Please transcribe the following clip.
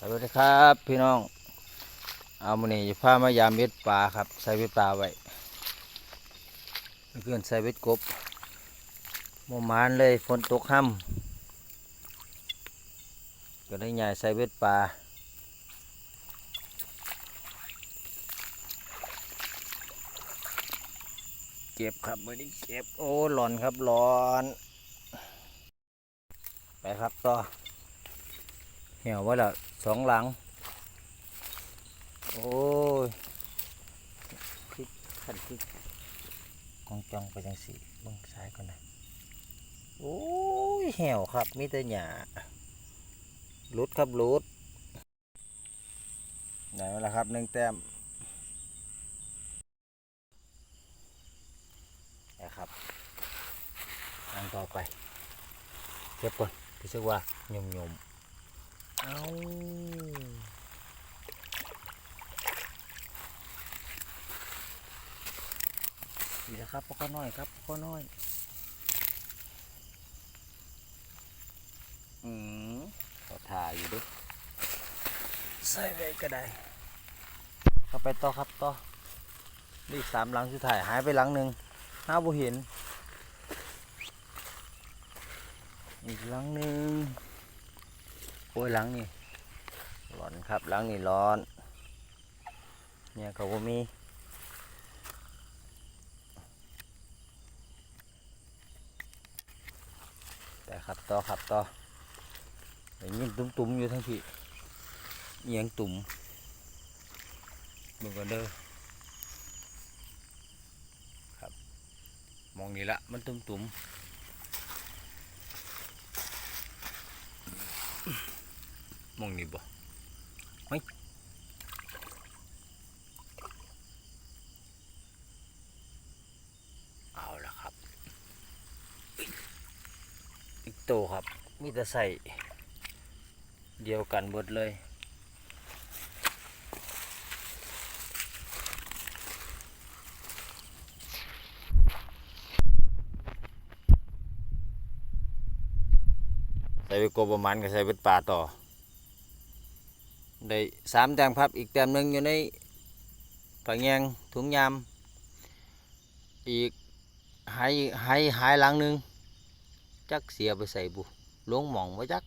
สวัสดีครับ พี่น้อง เอามานี่จะพามายามเบ็ดปลาครับ ใส่เบ็ดปลาไว้เมื่อนใส่เบ็ดกบโมมานเลยฝนตกห้ำก็ได้ใหญ่ใส่เบ็ดปลาเก็บครับไม่ได้เก็บโอ้หลอนครับหลอน ไปครับต่อ หี่ยวไว้ละสองหลัง โอ้ยคลิกขันคลิกกองจองไปจังสีเบิ่งซ้ายก่อนนะโอ้ยเหี่ยวครับมีแต่หญ้าลุดครับลุดไหนมาแล้วครับหนึ่งแต้มนะครับอันต่อไปเก็บก่อนรู้สึกว่าหยมยมๆ เอาดีนะครับพ่อน้อยครับพ่อน้อย อืมเขาถ่ายอยู่ด้วยใส่ไว้ก็ได้เข้าไปต่อครับต่อนี่สามหลังสุดท้ายหายไปหลังหนึ่งห้าบุเห็น อีกหลังหนึ่งโอ้ยหลังนี่ร้อนครับหลังนี่ร้อน เนี่ยเขาก็มีแต่ขับต่อขับต่อเดี๋ยวยิงตุ้มๆอยู่ทั้งพี่เอียงตุ่มมึงกันเด้อครับมองนี่ละมันตุ้มๆ มองนี่บ่ไม่เอาละครับ อีกโตครับ มีแต่ใส่เดียวกันเบิดเลยใส่ไปกบประมาณก็ใส่เป็นปลาต่อ ได้สามแต้มครับอีกแต้มหนึ่งอยู่ในผังแงงถุงยามอีกหายหายหายหลังหนึ่งจักเสียไปใส่บุลงหมองไว้จัก